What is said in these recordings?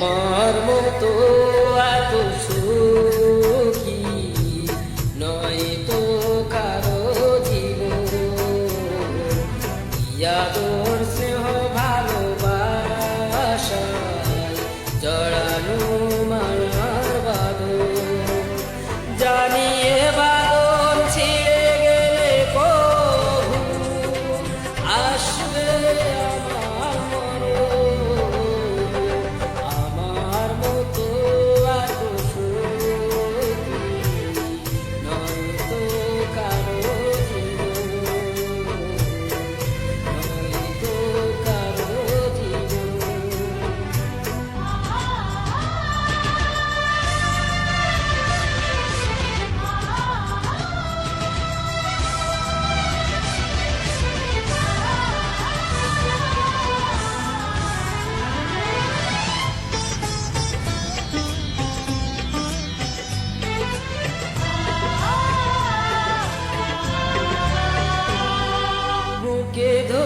আমার মতো এত সুখী নয় তো কারও স্নেহ ভালোবাসা জড়ানো que de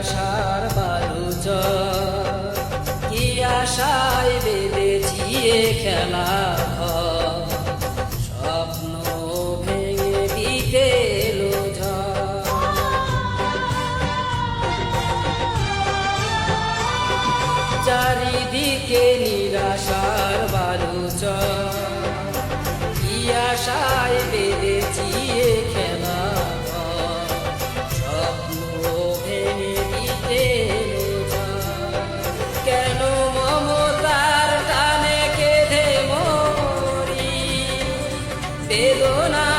আশার বালুচ কি আশায় বেঁধেছি খেলা স্বপ্ন ভেঙে দিতে চারিদিকে নিরাশার বালুচর। donar.